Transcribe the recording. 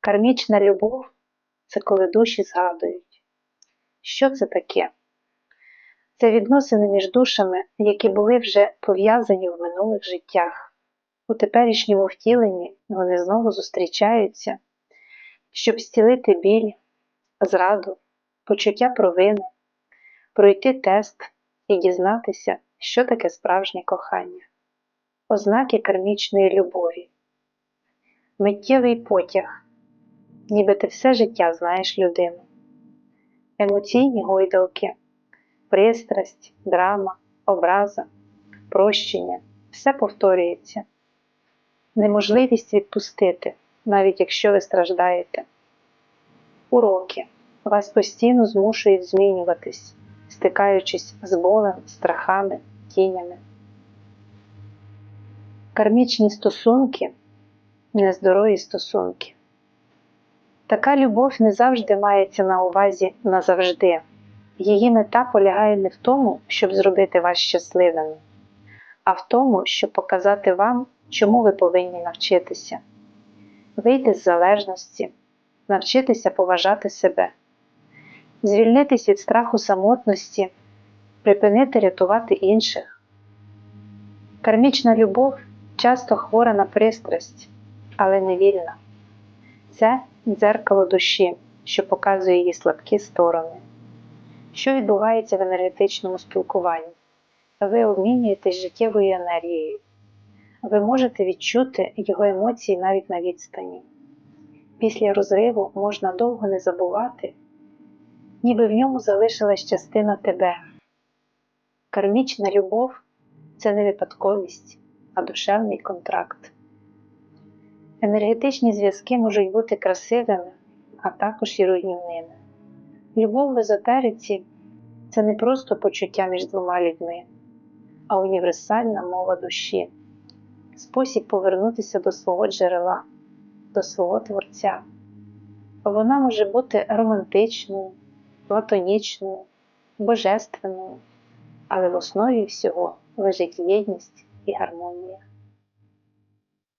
Кармічна любов це коли душі згадують. Що це таке? Це відносини між душами, які були вже пов'язані в минулих життях. У теперішньому втіленні вони знову зустрічаються, щоб зцілити біль, зраду, почуття провини, пройти тест і дізнатися, що таке справжнє кохання, ознаки кармічної любові, миттєвий потяг, ніби ти все життя знаєш людину, емоційні гойдалки, пристрасть, драма, образа, прощення все повторюється, неможливість відпустити, навіть якщо ви страждаєте. Уроки вас постійно змушують змінюватись, стикаючись з болем, страхами, тінями. Кармічні стосунки нездорові стосунки. Така любов не завжди мається на увазі назавжди. Її мета полягає не в тому, щоб зробити вас щасливими, а в тому, щоб показати вам, чому ви повинні навчитися, вийти з залежності, навчитися поважати себе, звільнитись від страху самотності, припинити рятувати інших. Кармічна любов часто хвора на пристрасть, але не вільна. Це дзеркало душі, що показує її слабкі сторони. Що відбувається в енергетичному спілкуванні? Ви обмінюєтесь життєвою енергією. Ви можете відчути його емоції навіть на відстані. Після розриву можна довго не забувати, ніби в ньому залишилась частина тебе. Кармічна любов це не випадковість, а душевний контракт. Енергетичні зв'язки можуть бути красивими, а також і руйнівними. Любов в езотериці це не просто почуття між двома людьми, а універсальна мова душі, спосіб повернутися до свого джерела, до свого Творця. Вона може бути романтичною, платонічною, божественною, але в основі всього лежить єдність і гармонія.